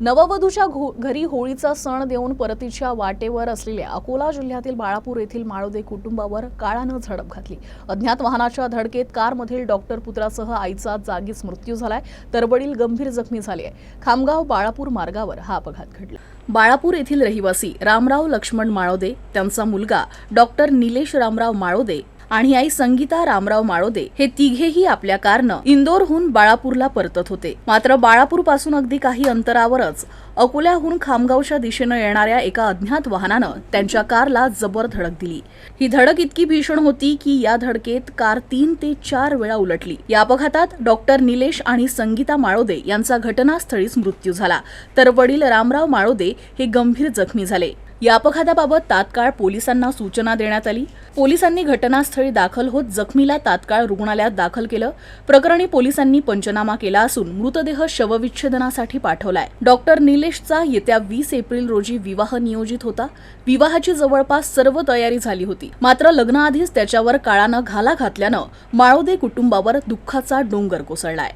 नववधूच्या घो- घरी होळीचा सण देऊन परतीच्या वाटेवर असलेल्या अकोला जिल्ह्यातील बाळापूर येथील माळोदे कुटुंबावर काळानं झडप घातली. अज्ञात वाहनाच्या धडकेत कारमधील डॉक्टर पुत्रासह आईचा जागीच मृत्यू झालाय. तर वडील गंभीर जखमी झाले आहे खामगाव बाळापूर मार्गावर हा अपघात घडला. बाळापूर येथील रहिवासी रामराव लक्ष्मण माळोदे त्यांचा मुलगा डॉक्टर निलेश रामराव माळोदे आणि आई संगीता रामराव माळोदे हे तिघेही आपल्या कारनं इंदोरहून बाळापूरला परतत होते. मात्र बाळापूरपासून अगदी काही अंतरावरच अकोल्याहून खामगावच्या दिशेनं येणाऱ्या एका अज्ञात वाहनानं त्यांच्या कारला जबर धडक दिली. ही धडक इतकी भीषण होती की या धडकेत कार तीन ते चार वेळा उलटली. या अपघातात डॉक्टर निलेश आणि संगीता माळोदे यांचा घटनास्थळीच मृत्यू झाला. तर वडील रामराव माळोदे हे गंभीर जखमी झाले. या अपघाताबाबत तात्काळ पोलिसांना सूचना देण्यात आली. पोलिसांनी घटनास्थळी दाखल होत जखमीला तात्काळ रुग्णालयात दाखल केलं. प्रकरणी पोलिसांनी पंचनामा केला असून मृतदेह शवविच्छेदनासाठी पाठवलाय. डॉक्टर निलेशचा येत्या वीस एप्रिल रोजी विवाह नियोजित होता. विवाहाची जवळपास सर्व तयारी झाली होती. मात्र लग्नाआधीच त्याच्यावर काळानं घाला घातल्यानं माळोदे कुटुंबावर दुःखाचा डोंगर कोसळलाय.